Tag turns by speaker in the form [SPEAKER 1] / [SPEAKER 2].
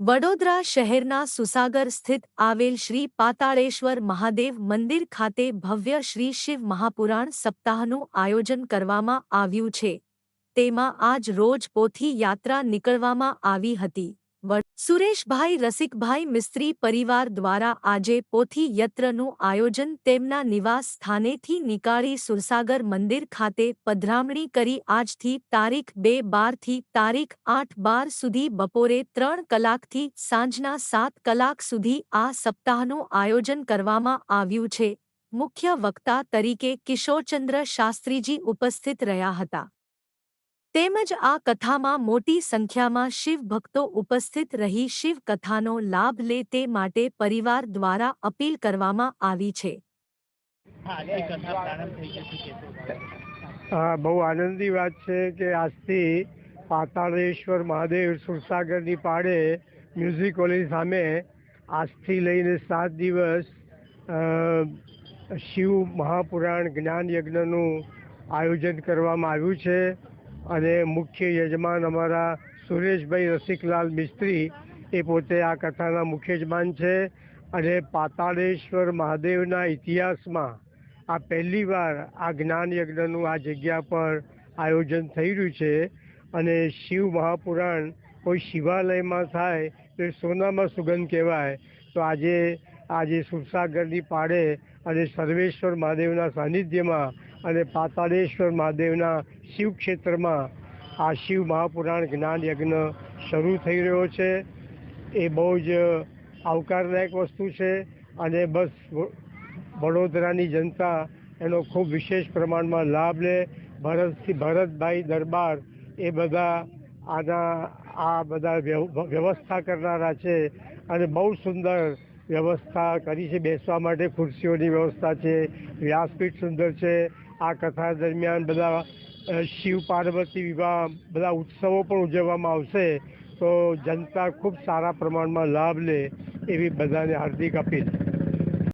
[SPEAKER 1] વડોદરા શહેરના સુસાગર સ્થિત આવેલ શ્રી પાતાળેશ્વર મહાદેવ મંદિર ખાતે ભવ્ય શ્રી શિવ મહાપુરાણ સપ્તાહનું આયોજન કરવામાં આવ્યું છે. તેમાં આજ રોજ પોથી યાત્રા નીકળવામાં આવી હતી. સુરેશભાઈ રસિકભાઈ મિસ્ત્રી પરિવાર દ્વારા આજે પોથી યત્રનું આયોજન તેમના નિવાસ સ્થાનેથી નીકાળી સુરસાગર મંદિર ખાતે પધરામણી કરી આજથી તારીખ બે બારથી તારીખ આઠ બાર સુધી બપોરે ત્રણ કલાકથી સાંજના સાત કલાક સુધી આ સપ્તાહનું આયોજન કરવામાં આવ્યું છે. મુખ્ય વક્તા તરીકે કિશોરચંદ્ર શાસ્ત્રીજી ઉપસ્થિત રહ્યા હતા. તેમજ આ કથામાં મોટી સંખ્યામાં શિવ ભક્તો ઉપસ્થિત રહી શિવ કથાનો લાભ લે તે માટે પરિવાર દ્વારા અપીલ કરવામાં આવી છે.
[SPEAKER 2] બહુ આનંદની વાત છે કે આજથી પાતાળેશ્વર મહાદેવ સુરસાગરની પાડે મ્યુઝિક કોલેજ સામે આજથી લઈને સાત દિવસ શિવ મહાપુરાણ જ્ઞાન યજ્ઞનું આયોજન કરવામાં આવ્યું છે. અને મુખ્ય યજમાન અમારા સુરેશભાઈ રસિકલાલ મિસ્ત્રી, એ પોતે આ કથાના મુખ્ય યજમાન છે અને પાતાળેશ્વર મહાદેવના ઇતિહાસમાં આ પહેલીવાર આ જ્ઞાન યજ્ઞનું આ જગ્યા પર આયોજન થઈ રહ્યું છે અને શિવ મહાપુરાણ કોઈ શિવાલયમાં થાય તો એ સોનામાં સુગંધ કહેવાય. તો આજે આજે સુરસાગરની પાડે અને સર્વેશ્વર મહાદેવના સાનિધ્યમાં અને પાતાળેશ્વર મહાદેવના શિવ ક્ષેત્રમાં આ શિવ મહાપુરાણ જ્ઞાન યજ્ઞ શરૂ થઈ રહ્યો છે. એ બહુ જ આવકારદાયક વસ્તુ છે અને બસ વડોદરાની જનતા એનો ખૂબ વિશેષ પ્રમાણમાં લાભ લે. ભરતથી ભરતભાઈ દરબાર એ બધા આના, આ બધા વ્યવસ્થા કરનારા છે અને બહુ સુંદર વ્યવસ્થા કરી છે. બેસવા માટે ખુરશીઓની વ્યવસ્થા છે. વ્યાસપીઠ સુંદર છે. આ કથા દરમિયાન બધા શિવ પાર્વતી વિવાહ બધા ઉત્સવો પણ ઉજવવામાં આવશે. તો જનતા ખૂબ સારા પ્રમાણમાં લાભ લે એવી બધાને હાર્દિક અપીલ.